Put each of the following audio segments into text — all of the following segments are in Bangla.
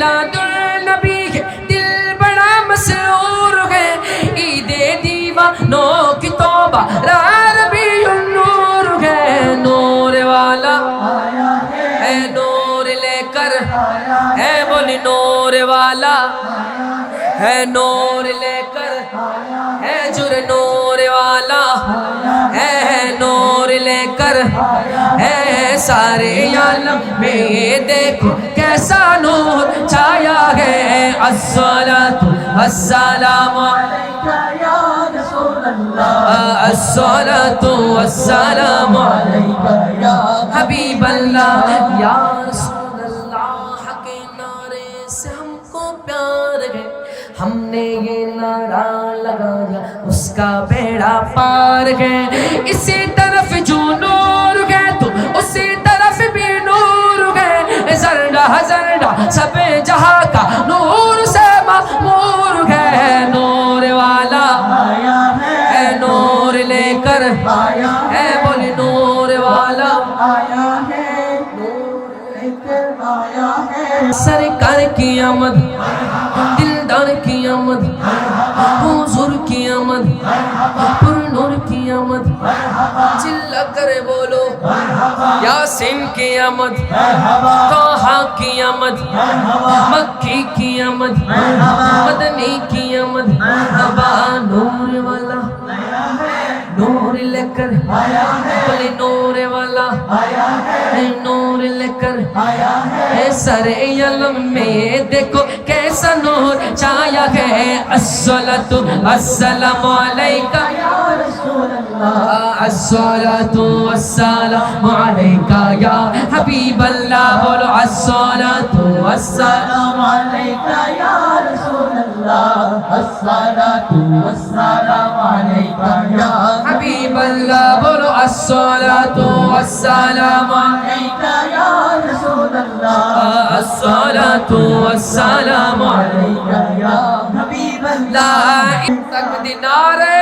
मिलादुल नबी है दिल बड़ा मसरूर है ईदे दीवानों की तौबा रबी नूर है नूर वाला है नूर लेकर है बोली नूर वाला है नूर लेकर है जुर नूर वाला है नूर लेकर है سارے عالم میں یہ دیکھو کیسا نور چھایا ہے۔ الصلاة والسلام الصلاة والسلام علیکہ یا حبیب اللہ۔ یا رسول اللہ، حق نعرے سے ہم کو پیار ہے۔ ہم نے یہ نعرہ لگایا، اس کا بیڑا پار ہے۔ اسی طرف سب جہاں کا نور سے مور ہے نور والا ہے نور لے کر ہے بولے نور والا آیا ہے سرکار کی آمد دلدار کی آمد حضور کی آمد چل کرے بولو۔ یاسین کی آمد توحا کی آمد مکی کی آمد، مدنی کی آمد ابا نور والا، نور لے کر بولے نور والا نور لے کر سر علم میں دیکھو کیسا نور، چھایا ہے۔ السلام علیکم۔ আসসালাতু ওয়াসসালামু আলাইকা ইয়া হাবিবাল্লাহ বলো আসসালাতু ওয়াসসালামু আলাইকা ইয়া রাসূলুল্লাহ আসসালাতু ওয়াসসালামু আলাইকা ইয়া হাবিবাল্লাহ বলো আসসালাতু ওয়াসসালামু আলাইকা ইয়া রাসূলুল্লাহ আসসালাতু ওয়াসসালামু আলাইকা ইয়া হাবিবাল্লাহ তাকদিনারে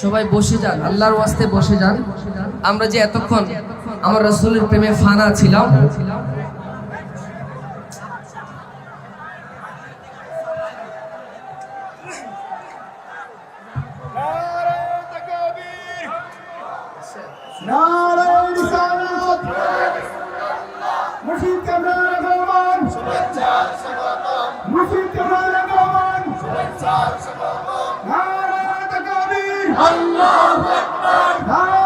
সবাই বসে যান, আল্লাহর ওয়াস্তে বসে যান। আমরা যে এতক্ষণ আমার রসুলের প্রেমে ফানা ছিলাম নারায়ণ সালাত মুর্শিদ কামরান রহমান শুভেচ্ছা স্বাগতম মুর্শিদ কামরান রহমান শুভেচ্ছা স্বাগতম নারায়ণ তাকবীর আল্লাহু আকবার।